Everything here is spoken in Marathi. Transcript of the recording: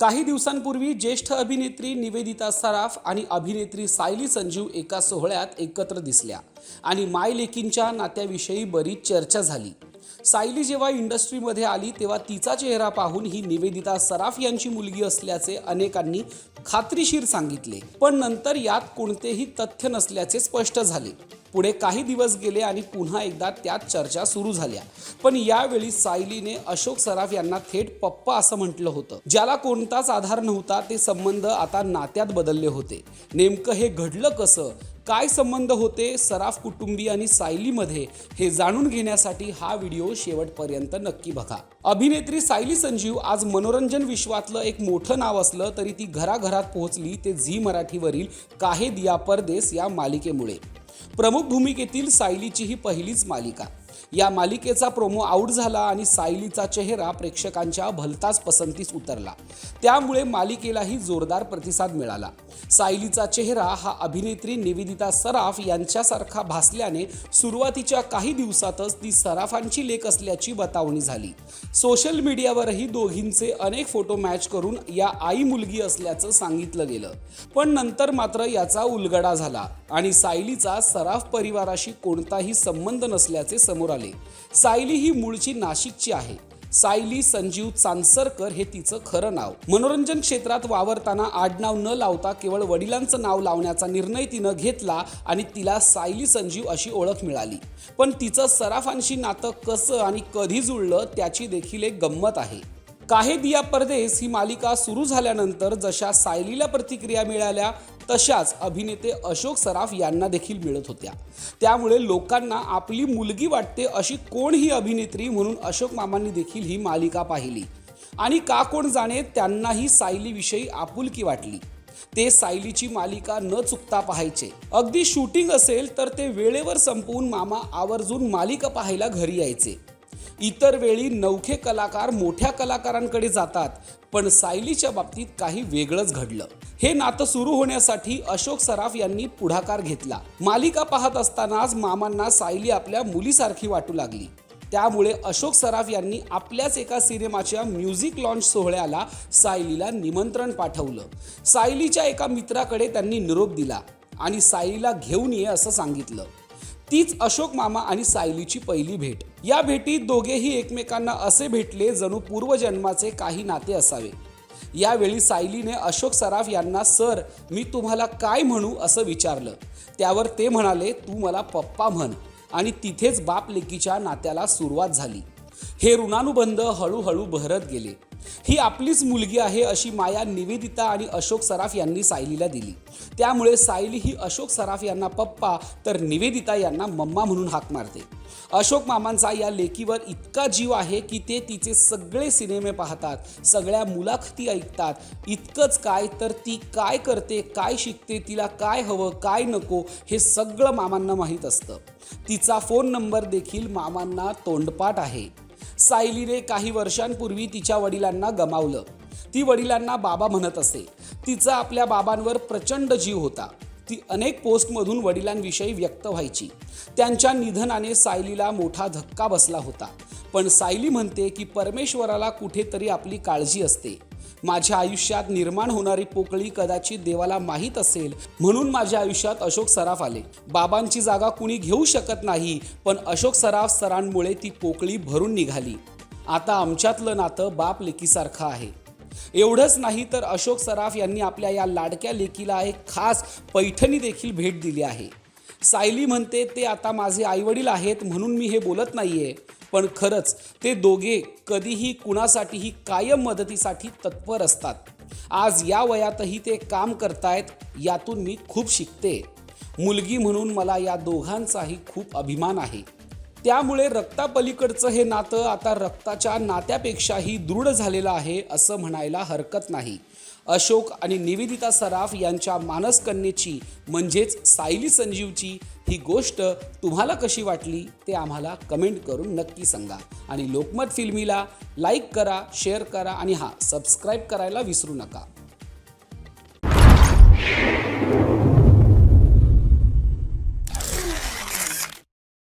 काही दिवसांपूर्वी ज्येष्ठ अभिनेत्री निवेदिता सराफ आणि अभिनेत्री सायली संजीव एका सोहळ्यात एकत्र दिसल्या आणि माय लेकींच्या नात्याविषयी बरीच चर्चा झाली. सायली जेव्हा इंडस्ट्रीमध्ये आली तेव्हा तिचा चेहरा पाहून ही निवेदिता सराफ यांची मुलगी असल्याचे अनेकांनी खात्रीशीर सांगितले. पण नंतर यात कोणतेही तथ्य नसल्याचे स्पष्ट झाले. पुढे काही दिवस गेले आणि पुन्हा एकदा त्यात चर्चा सुरू झाल्या. पण यावेळी सायलीने अशोक सराफ यांना थेट पप्पा असं म्हटलं होतं. ज्याला कोणताच आधार नव्हता ते संबंध आता नात्यात बदलले होते. नेमकं हे घडलं कसं? काय संबंध होते सराफ कुटुंबी आणि सायलीमध्ये हे जाणून घेण्यासाठी हा व्हिडिओ शेवटपर्यंत नक्की बघा. अभिनेत्री सायली संजीव आज मनोरंजन विश्वातलं एक मोठं नाव असलं तरी ती घराघरात पोहोचली ते झी मराठीवरील काहे दिया परदेस या मालिकेमुळे. प्रमुख भूमिकेतील सायलीची ही पहिलीच मालिका. या मालिकेचा प्रोमो आऊट झाला आणि सायलीचा चेहरा प्रेक्षकांच्या भलताच पसंतीस उतरला. त्यामुळे मालिकेलाही जोरदार प्रतिसाद मिळाला. सायलीचा चेहरा हा अभिनेत्री निवेदिता सराफ यांच्यासारखा भासल्याने सुरुवातीच्या काही दिवसातच ती सराफांची लेख असल्याची बतावणी झाली. सोशल मीडियावरही दोघींचे अनेक फोटो मॅच करून या आई मुलगी असल्याचं सांगितलं गेलं. पण नंतर मात्र याचा उलगडा झाला आणि सायलीचा सराफ परिवाराशी कोणताही संबंध नसल्याचे समोर आले. सायली ही मूळची नाशिकची आहे. सायली संजीव चांसरकर हे तिचं खरं नाव. मनोरंजन क्षेत्रात वावरताना आडनाव न लावता केवळ वडिलांचं नाव लावण्याचा निर्णय तिनं घेतला आणि तिला सायली संजीव अशी ओळख मिळाली. पण तिचं सराफांशी नातं कसं आणि कधी जुळलं त्याची देखील एक गंमत आहे. काहे दिया परदेस ही मालिका सुरू झाल्यानंतर जशा सायलीला प्रतिक्रिया मिळाल्या तशाच अभिनेते अशोक सराफ यांना देखील मिळत होत्या. त्यामुळे लोकांना आपली मुलगी वाटते अशी कोण ही अभिनेत्री म्हणून अशोक मामांनी देखील ही मालिका पाहिली. आणि का कोण जाणे त्यांनाही सायलीविषयी आपुलकी वाटली. ते सायलीची मालिका न चुकता पाहायचे. अगदी शूटिंग असेल तर ते वेळेवर संपवून मामा आवर्जून मालिका पाहायला घरी यायचे. इतर वेळी नवखे कलाकार मोठ्या कलाकारांकडे जातात पण सायलीच्या बाबतीत काही वेगळंच घडलं. हे नातं सुरू होण्यासाठी अशोक सराफ यांनी पुढाकार घेतला. मालिका पाहत असतानाच मामांना सायली आपल्या मुलीसारखी वाटू लागली. त्यामुळे अशोक सराफ यांनी आपल्याच एका सिनेमाच्या म्युझिक लॉन्च सोहळ्याला सायलीला निमंत्रण पाठवलं. सायलीच्या एका मित्राकडे त्यांनी निरोप दिला आणि सायलीला घेऊन ये असं सांगितलं. तीच अशोक मामा आणि सायलीची पहिली भेट. या भेटीत दोघेही एकमेकांना असे भेटले जणू पूर्वजन्माचे काही नाते असावे. यावेळी सायलीने अशोक सराफ यांना सर मी तुम्हाला काय म्हणू असं विचारलं. त्यावर ते म्हणाले तू मला पप्पा म्हण. आणि तिथेच बाप लेकीच्या नात्याला सुरुवात झाली. हे ऋणानुबंध हळूहळू बहरत गेले. ही आपलीच मुलगी आहे अशी माया निवेदिता आणि अशोक सराफ यांनी सायलीला दिली. त्यामुळे सायली ही अशोक सराफ यांना पप्पा तर निवेदिता यांना मम्मा म्हणून हाक मारते. अशोक मामांचा या लेकीवर इतका जीव आहे की ते तिचे सगळे सिनेमे पाहतात सगळ्या मुलाखती ऐकतात. इतकंच काय तर ती काय करते काय शिकते तिला काय हवं काय नको हे सगळं मामांना माहीत असतं. तिचा फोन नंबर देखील मामांना तोंडपाठ आहे. सायलीने काही वर्षांपूर्वी तिच्या वडिलांना गमावलं. ती वडिलांना बाबा म्हणत असे. तिचा आपल्या बाबांवर प्रचंड जीव होता. ती अनेक पोस्टमधून वडिलांविषयी व्यक्त व्हायची. त्यांच्या निधनाने सायलीला मोठा धक्का बसला होता. पण सायली म्हणते की परमेश्वराला कुठेतरी आपली काळजी असते. माझ्या आयुष्यात निर्माण होणारी पोकळी कदाचित देवाला माहीत असेल. म्हणून माझ्या आयुष्यात अशोक सराफ आले. बाबांची जागा कुणी घेऊ शकत नाही पण अशोक सराफ सरांमुळे ती पोकळी भरून निघाली. आता आमच्यातलं नातं बाप लेकीसारखं आहे. एवढंच नाही तर अशोक सराफ यांनी आपल्या या लाडक्या लेकीला एक खास पैठणी देखील भेट दिली आहे. सायली म्हणते ते आता माझे आईवडील आहेत म्हणून मी हे बोलत नाही आहे पण खरंच ते दोघे कधीही कुणासाठीही कायम मदतीसाठी तत्पर असतात. आज या वयातही ते काम करतायत यातून मी खूप शिकते. मुलगी म्हणून मला या दोघांचाही खूप अभिमान आहे. त्यामुळे रक्तापलीकडचं हे नातं आता रक्ताच्या नात्यापेक्षाही दृढ झालेलं आहे असं म्हणायला हरकत नाही. अशोक आणि निवेदिता सराफ यांच्या मानसकन्येची म्हणजेच सायली संजीवची ही गोष्ट तुम्हाला कशी वाटली ते आम्हाला कमेंट करून नक्की सांगा. आणि लोकमत फिल्मीला लाईक करा शेअर करा आणि हां सबस्क्राईब करायला विसरू नका.